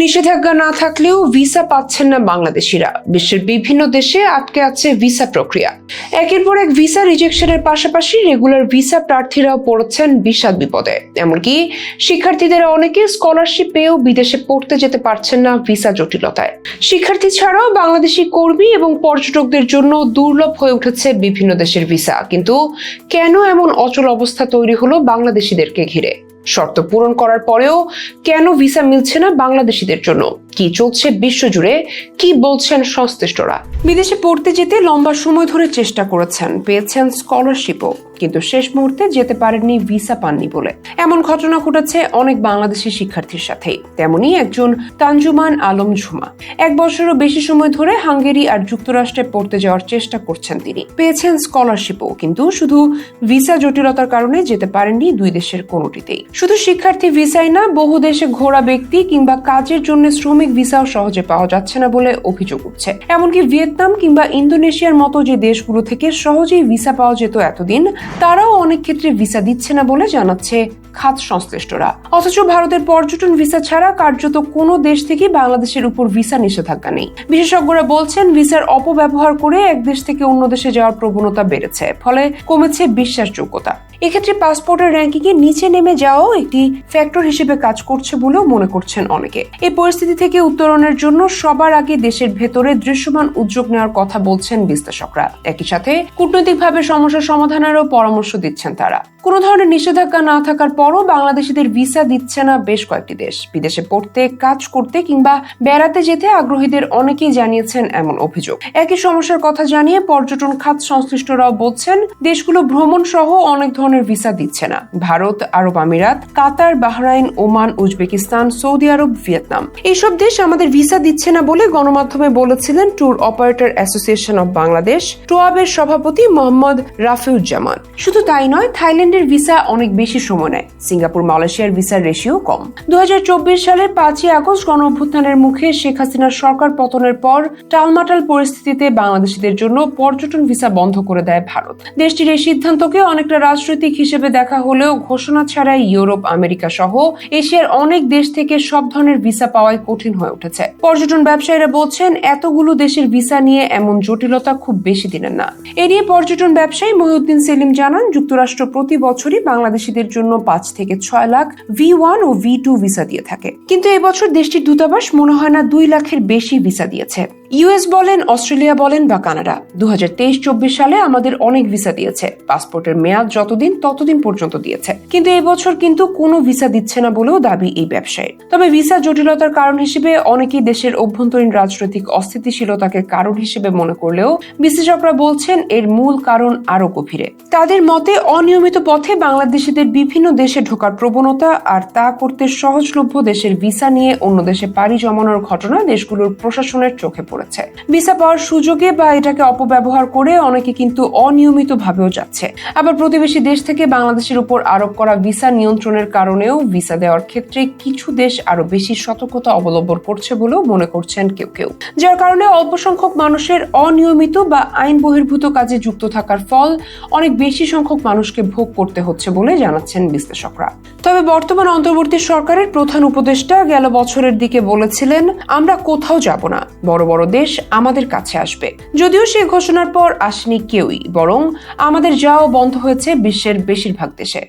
নিষেধাজ্ঞা না থাকলেও ভিসা পাচ্ছেন না বাংলাদেশিরা। বিশ্বের বিভিন্ন দেশে আটকে আছে ভিসা প্রক্রিয়া। একের পর এক ভিসা রিজেকশনের পাশাপাশি রেগুলার ভিসা প্রার্থীরাও পড়েছেন বিষাদ বিপদে। এমনকি শিক্ষার্থীদের অনেকে স্কলারশিপ পেয়েও বিদেশে পড়তে যেতে পারছেন না ভিসা জটিলতায়। শিক্ষার্থী ছাড়াও বাংলাদেশি কর্মী এবং পর্যটকদের জন্য দুর্লভ হয়ে উঠেছে বিভিন্ন দেশের ভিসা। কিন্তু কেন এমন অচল অবস্থা তৈরি হলো বাংলাদেশিদেরকে ঘিরে? শর্ত পূরণ করার পরেও কেন ভিসা মিলছে না বাংলাদেশিদের জন্য? কি চলছে বিশ্বজুড়ে? কি বলছেন সংশ্লিষ্টরা? বিদেশে পড়তে যেতে লম্বা সময় ধরে চেষ্টা করেছেন, পেয়েছেন স্কলারশিপও কিন্তু শেষ মুহূর্তে যেতে পারেননি ভিসা পাননি বলে। এমন ঘটনা ঘটেছে অনেক বাংলাদেশি শিক্ষার্থীর সাথেই। তেমনি একজন তানজুমান আলম ঝুমা। এক বছরও বেশি সময় ধরে হাঙ্গেরি আর যুক্তরাষ্ট্রে পড়তে যাওয়ার চেষ্টা করছেন তিনি। পেয়েছেন স্কলারশিপও কিন্তু শুধু ভিসা জটিলতার কারণে যেতে পারেননি দুই দেশের কোনোটিতেই। শুধু শিক্ষার্থী ভিসাই না, বহু দেশে ঘোরা ব্যক্তি কিংবা কাজের জন্য শ্রমিক ভিসাও সহজে পাওয়া যাচ্ছে না বলে অভিযোগ উঠছে। এমনকি ভিয়েতনাম কিংবা ইন্দোনেশিয়ার মতো যে দেশগুলো থেকে সহজেই ভিসা পাওয়া যেত এতদিন, তারাও অনেক ক্ষেত্রে ভিসা দিচ্ছে না বলে জানাচ্ছে খাত সংশ্লিষ্টরা। অথচ ভারতের পর্যটন ভিসা ছাড়া কার্যত কোনো দেশ থেকে বাংলাদেশের উপর ভিসা নিষেধাজ্ঞা নেই। বিশেষজ্ঞরা বলছেন, ভিসার অপব্যবহার করে এক দেশ থেকে অন্য দেশে যাওয়ার প্রবণতা বেড়েছে, ফলে কমেছে বিশ্বাসযোগ্যতা। এক্ষেত্রে পাসপোর্টের র্যাঙ্কিং এ নিচে নেমে যাওয়াও একটি ফ্যাক্টর হিসেবে কাজ করছে বলেও মনে করছেন অনেকে। এই পরিস্থিতি থেকে উত্তরণের জন্য সবার আগে দেশের ভেতরে দৃশ্যমান উদ্যোগ নেওয়ার কথা বলছেন বিশ্লেষকরা। একই সাথে কূটনৈতিকভাবে সমস্যা সমাধানেরও পরামর্শ দিচ্ছেন তারা। কোনো ধরনের নিষেধাজ্ঞা না থাকার পরও বাংলাদেশিদের ভিসা দিচ্ছে না বেশ কয়েকটি দেশ। বিদেশে পড়তে, কাজ করতে কিংবা বেড়াতে যেতে আগ্রহীদের অনেকেই জানিয়েছেন এমন অভিযোগ। একই সমস্যার কথা জানিয়ে পর্যটন খাত সংশ্লিষ্টরাও বলছেন, দেশগুলো ভ্রমণ সহ অনেক ধরনের ভিসা দিচ্ছে না। ভারত, আরব আমিরাত, Qatar, Bahrain, Oman, Uzbekistan, Saudi আরব, ভিয়েতনাম। এইসব দেশ আমাদের ভিসা দিচ্ছে না বলে গণমাধ্যমে বলেছিলেন tour operator association of Bangladesh. টোয়াবের সভাপতি মোহাম্মদ রাফিউজ্জামান। শুধু তাই নয় থাইল্যান্ডের ভিসা অনেক বেশি সময় নেয়। সিঙ্গাপুর, মালয়েশিয়ার ভিসার রেশিও কম। দু সালের পাঁচই আগস্ট গণ অভ্যুত্থানের মুখে শেখ হাসিনার সরকার পতনের পর টালমাটাল পরিস্থিতিতে বাংলাদেশিদের জন্য পর্যটন ভিসা বন্ধ করে দেয় ভারত। দেশটির এই সিদ্ধান্তকে অনেকটা রাজনৈতিক হিসেবে দেখা হলেও ঘোষণা ছাড়াই ইউরোপ, আমেরিকা সহ এশিয়ার অনেক দেশ থেকে সব ধরনের ভিসা পাওয়াই কঠিন হয়ে উঠেছে। পর্যটন ব্যবসায়ীরা বলছেন, এতগুলো দেশের ভিসা নিয়ে এমন জটিলতা খুব বেশি দিনের না। এ নিয়ে পর্যটন ব্যবসায়ী মহিউদ্দিন সেলিম জানান, যুক্তরাষ্ট্র প্রতি বছরই বাংলাদেশিদের জন্য পাঁচ থেকে ছয় লাখ ভি ওয়ান ও ভি টু ভিসা দিয়ে থাকে। কিন্তু এবছর দেশটির দূতাবাস মনে হয় না দুই লাখের বেশি ভিসা দিয়েছে। ইউএস বলেন, অস্ট্রেলিয়া বলেন বা কানাডা দু হাজার সালে আমাদের অনেক ভিসা দিয়েছে। পাসপোর্টের মেয়াদ যতদিন ততদিন পর্যন্ত দিয়েছে। কিন্তু এই বছর কিন্তু কোনো ভিসা দিচ্ছে না বলেও দাবি এই ব্যবসায়ীর। তবে ভিসা জটিলতার কারণ হিসেবে অনেকেই দেশের অভ্যন্তরীণ রাজনৈতিক অস্থিতিশীলতাকে কারণ হিসেবে মনে করলেও বিশ্লেষকরা বলছেন, এর মূল কারণ আরও গভীরে। তাদের মতে, অনিয়মিত পথে বাংলাদেশিদের বিভিন্ন দেশে ঢোকার প্রবণতা আর তা করতে সহজলভ্য দেশের ভিসা নিয়ে অন্য দেশে পাড়ি জমানোর ঘটনা দেশগুলোর প্রশাসনের চোখে পড়েছে। ভিসা পাওয়ার সুযোগে বা এটাকে অপব্যবহার করে অনেকে কিন্তু অনিয়মিত ভাবেও যাচ্ছে। আবার প্রতিবেশী দেশ থেকে বাংলাদেশের উপর আরোপ করা ভিসা নিয়ন্ত্রণের কারণেও ভিসা দেওয়ার ক্ষেত্রে কিছু দেশ আরও বেশি সতর্কতা অবলম্বন করছে বলেও মনে করছেন কেউ কেউ। যার কারণে অল্প সংখ্যক মানুষের অনিয়মিত বা আইন বহির্ভূত কাজে যুক্ত থাকার ফল অনেক বেশি সংখ্যক মানুষকে ভোগ করতে হচ্ছে বলে জানাচ্ছেন বিশ্লেষকরা। তবে বর্তমান অন্তর্বর্তী সরকারের প্রধান উপদেষ্টা গেল বছরের দিকে বলেছিলেন, আমরা কোথাও যাব না, বড় বড় দেশ আমাদের কাছে আসবে। যদিও সে ঘোষণার পর আসেনি কেউই, বরং আমাদের যাওয়া বন্ধ হয়েছে বিশ্বের বেশিরভাগ দেশে।